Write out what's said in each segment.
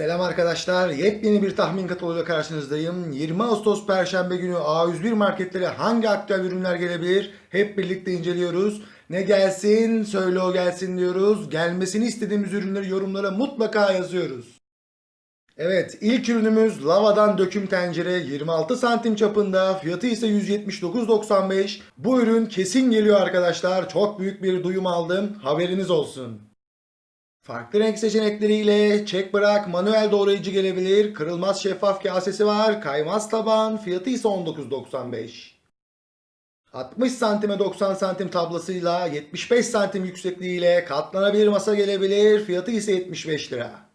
Selam arkadaşlar. Yepyeni bir tahmin kataloğuyla karşınızdayım. 20 Ağustos Perşembe günü A101 marketlere hangi aktüel ürünler gelebilir? Hep birlikte inceliyoruz. Ne gelsin, söyle o gelsin diyoruz. Gelmesini istediğimiz ürünleri yorumlara mutlaka yazıyoruz. Evet, ilk ürünümüz lavadan döküm tencere 26 santim çapında, fiyatı ise 179.95. Bu ürün kesin geliyor arkadaşlar. Çok büyük bir duyum aldım. Haberiniz olsun. Farklı renk seçenekleriyle çek bırak manuel doğrayıcı gelebilir. Kırılmaz şeffaf kasesi var. Kaymaz taban. Fiyatı ise 19.95. 60 santime 90 santim tablasıyla 75 santim yüksekliğiyle katlanabilir masa gelebilir. Fiyatı ise 75 lira.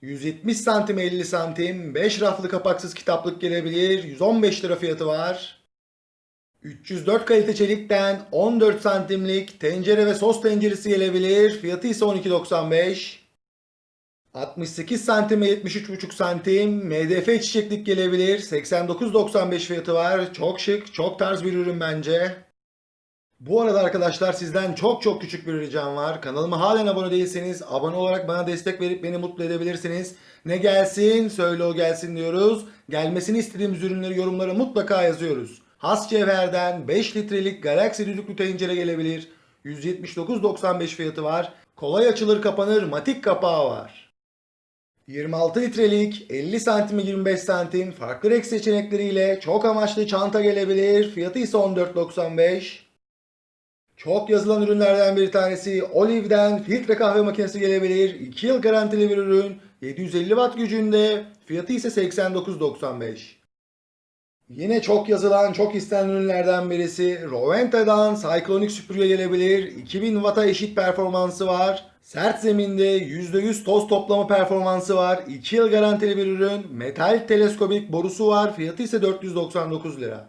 170 santim 50 santim 5 raflı kapaksız kitaplık gelebilir. 115 lira fiyatı var. 304 kalite çelikten 14 santimlik tencere ve sos tenceresi gelebilir. Fiyatı ise 12.95. 68 santim ve 73,5 santim MDF çiçeklik gelebilir. 89.95 fiyatı var. Çok şık, çok tarz bir ürün bence. Bu arada arkadaşlar sizden çok çok küçük bir ricam var. Kanalıma halen abone değilseniz abone olarak bana destek verip beni mutlu edebilirsiniz. Ne gelsin söyle o gelsin diyoruz. Gelmesini istediğimiz ürünleri yorumlara mutlaka yazıyoruz. Has Cevher'den 5 litrelik Galaxy düdüklü tencere gelebilir. 179.95 fiyatı var. Kolay açılır kapanır matik kapağı var. 26 litrelik 50 santim 25 santim farklı renk seçenekleriyle çok amaçlı çanta gelebilir. Fiyatı ise 14.95. Çok yazılan ürünlerden bir tanesi Olive'den filtre kahve makinesi gelebilir. 2 yıl garantili bir ürün. 750 watt gücünde. Fiyatı ise 89.95. Yine çok yazılan, çok istenen ürünlerden birisi Roventa'dan Cyclonic süpürge gelebilir. 2000 Watt'a eşit performansı var. Sert zeminde %100 toz toplama performansı var. 2 yıl garantili bir ürün. Metal teleskobik borusu var. Fiyatı ise 499 lira.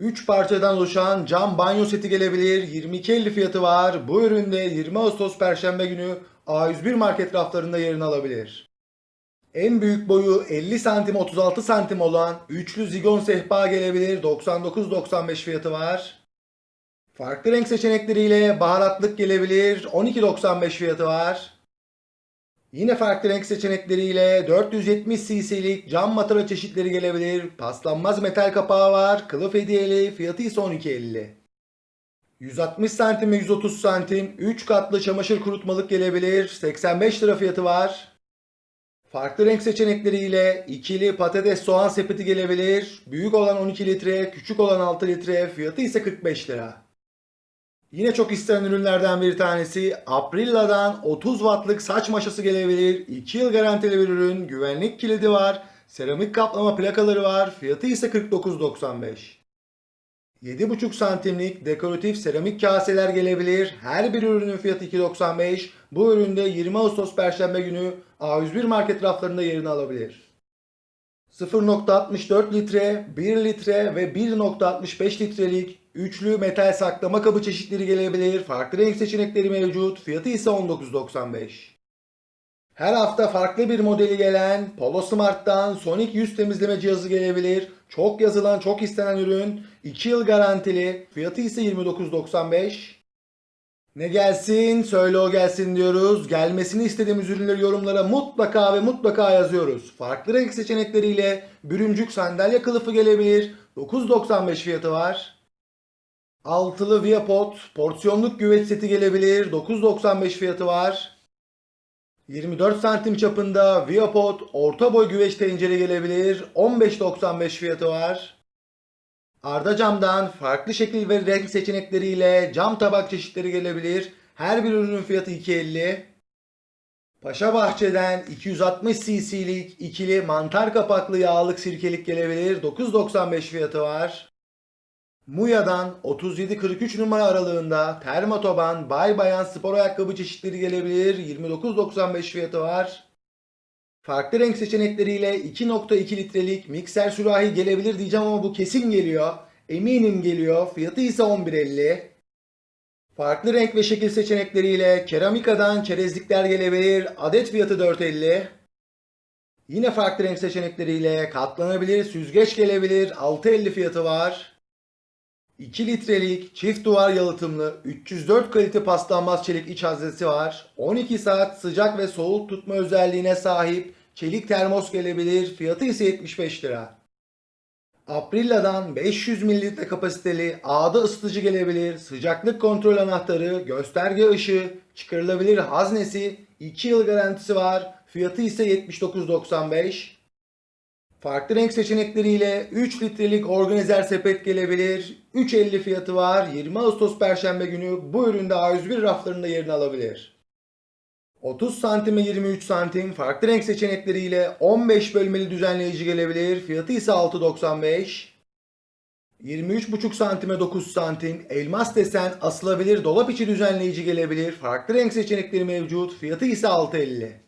3 parçadan oluşan cam banyo seti gelebilir. 22.50 fiyatı var. Bu üründe 20 Ağustos Perşembe günü A101 market raflarında yerini alabilir. En büyük boyu 50 santim 36 santim olan üçlü zigon sehpa gelebilir. 99.95 fiyatı var. Farklı renk seçenekleriyle baharatlık gelebilir. 12.95 fiyatı var. Yine farklı renk seçenekleriyle 470 cc'lik cam matara çeşitleri gelebilir. Paslanmaz metal kapağı var. Kılıf hediyeli. Fiyatı ise 12.50. 160 santim ve 130 santim 3 katlı çamaşır kurutmalık gelebilir. 85 lira fiyatı var. Farklı renk seçenekleriyle ikili patates soğan sepeti gelebilir. Büyük olan 12 litre, küçük olan 6 litre. Fiyatı ise 45 lira. Yine çok istenen ürünlerden bir tanesi Aprilla'dan 30 wattlık saç maşası gelebilir. 2 yıl garantili bir ürün. Güvenlik kilidi var. Seramik kaplama plakaları var. Fiyatı ise 49.95. 7,5 santimlik dekoratif seramik kaseler gelebilir. Her bir ürünün fiyatı 2.95. Bu üründe 20 Ağustos Perşembe günü A101 market raflarında yerini alabilir. 0.64 litre, 1 litre ve 1.65 litrelik üçlü metal saklama kabı çeşitleri gelebilir. Farklı renk seçenekleri mevcut. Fiyatı ise 19.95. Her hafta farklı bir modeli gelen Polo Smart'tan Sonic yüz temizleme cihazı gelebilir. Çok yazılan, çok istenen ürün. 2 yıl garantili. Fiyatı ise 29.95. Ne gelsin, söyle o gelsin diyoruz. Gelmesini istediğimiz ürünleri yorumlara mutlaka ve mutlaka yazıyoruz. Farklı renk seçenekleriyle bürümcük sandalye kılıfı gelebilir. 9.95 fiyatı var. Altılı Viapot porsiyonluk güveç seti gelebilir. 9.95 fiyatı var. 24 santim çapında Viapot orta boy güveç tencere gelebilir. 15.95 fiyatı var. Arda camdan farklı şekil ve renk seçenekleriyle cam tabak çeşitleri gelebilir. Her bir ürünün fiyatı 2.50. Paşa Bahçe'den 260 cc'lik ikili mantar kapaklı yağlık sirkelik gelebilir. 9.95 fiyatı var. Muya'dan 37-43 numara aralığında termotoban bay bayan spor ayakkabı çeşitleri gelebilir. 29.95 fiyatı var. Farklı renk seçenekleriyle 2.2 litrelik mikser sürahi gelebilir diyeceğim ama bu kesin geliyor. Eminim geliyor. Fiyatı ise 11.50. Farklı renk ve şekil seçenekleriyle keramikadan çerezlikler gelebilir. Adet fiyatı 4.50. Yine farklı renk seçenekleriyle katlanabilir süzgeç gelebilir. 6.50 fiyatı var. 2 litrelik çift duvar yalıtımlı 304 kalite paslanmaz çelik iç haznesi var. 12 saat sıcak ve soğuk tutma özelliğine sahip çelik termos gelebilir. Fiyatı ise 75 lira. Aprilla'dan 500 mililitre kapasiteli ağda ısıtıcı gelebilir. Sıcaklık kontrol anahtarı, gösterge ışığı, çıkarılabilir haznesi, 2 yıl garantisi var. Fiyatı ise 79.95. Farklı renk seçenekleriyle 3 litrelik organizer sepet gelebilir. 3.50 fiyatı var. 20 Ağustos Perşembe günü bu üründe A101 raflarında yerini alabilir. 30 santime 23 santim farklı renk seçenekleriyle 15 bölmeli düzenleyici gelebilir. Fiyatı ise 6.95. 23,5 santime 9 santim elmas desen asılabilir dolap içi düzenleyici gelebilir. Farklı renk seçenekleri mevcut. Fiyatı ise 6.50.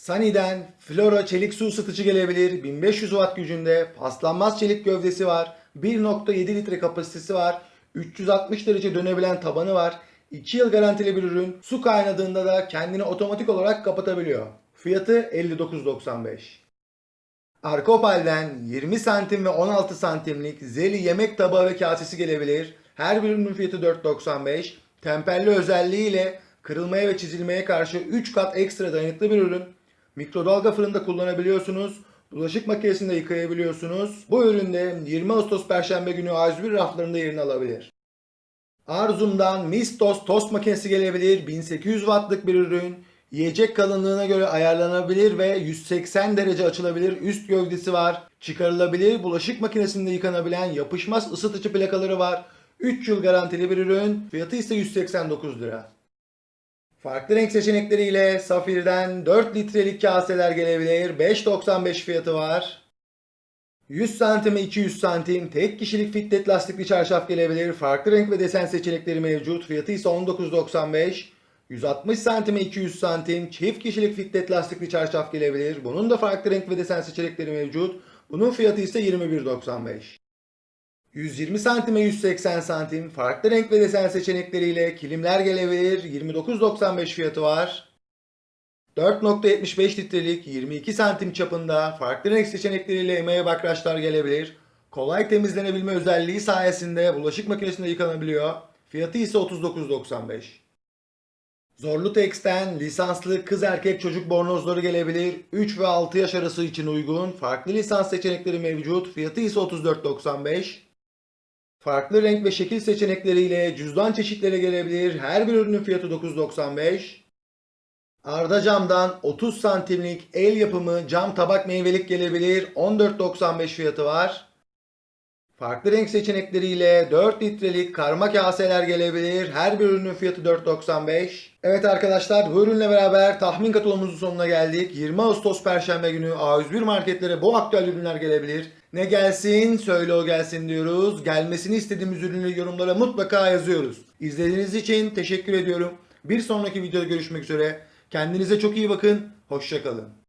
Sunny'den Flora çelik su ısıtıcı gelebilir. 1500 watt gücünde paslanmaz çelik gövdesi var. 1.7 litre kapasitesi var. 360 derece dönebilen tabanı var. 2 yıl garantili bir ürün. Su kaynadığında da kendini otomatik olarak kapatabiliyor. Fiyatı 59.95. Arkopal'den 20 santim ve 16 santimlik zeli yemek tabağı ve kasesi gelebilir. Her bir ürünün fiyatı 4.95. Temperli özelliğiyle kırılmaya ve çizilmeye karşı 3 kat ekstra dayanıklı bir ürün. Mikrodalga fırında kullanabiliyorsunuz. Bulaşık makinesinde yıkayabiliyorsunuz. Bu üründe 20 Ağustos Perşembe günü A101 raflarında yerini alabilir. Arzum'dan Mistos tost makinesi gelebilir. 1800 wattlık bir ürün. Yiyecek kalınlığına göre ayarlanabilir ve 180 derece açılabilir. Üst gövdesi var. Çıkarılabilir. Bulaşık makinesinde yıkanabilen yapışmaz ısıtıcı plakaları var. 3 yıl garantili bir ürün. Fiyatı ise 189 lira. Farklı renk seçenekleriyle Safir'den 4 litrelik kaseler gelebilir. 5.95 fiyatı var. 100 santime 200 santim tek kişilik fitlet lastikli çarşaf gelebilir. Farklı renk ve desen seçenekleri mevcut. Fiyatı ise 19.95. 160 santime 200 santim çift kişilik fitlet lastikli çarşaf gelebilir. Bunun da farklı renk ve desen seçenekleri mevcut. Bunun fiyatı ise 21.95. 120 santime 180 santim farklı renk ve desen seçenekleriyle kilimler gelebilir. 29.95 fiyatı var. 4.75 litrelik 22 santim çapında farklı renk seçenekleriyle emeğe bakraçlar gelebilir. Kolay temizlenebilme özelliği sayesinde bulaşık makinesinde yıkanabiliyor. Fiyatı ise 39.95. Zorlu Tex'ten lisanslı kız erkek çocuk bornozları gelebilir. 3 ve 6 yaş arası için uygun. Farklı lisans seçenekleri mevcut. Fiyatı ise 34.95. Farklı renk ve şekil seçenekleriyle cüzdan çeşitleri gelebilir. Her bir ürünün fiyatı 9.95. Arda camdan 30 santimlik el yapımı cam tabak meyvelik gelebilir. 14.95 fiyatı var. Farklı renk seçenekleriyle 4 litrelik karma kaseler gelebilir. Her bir ürünün fiyatı 4.95. Evet arkadaşlar bu ürünle beraber tahmin katılımımızın sonuna geldik. 20 Ağustos Perşembe günü A101 marketlere bu aktüel ürünler gelebilir. Ne gelsin söyle o gelsin diyoruz. Gelmesini istediğimiz ürünleri yorumlara mutlaka yazıyoruz. İzlediğiniz için teşekkür ediyorum. Bir sonraki videoda görüşmek üzere. Kendinize çok iyi bakın. Hoşçakalın.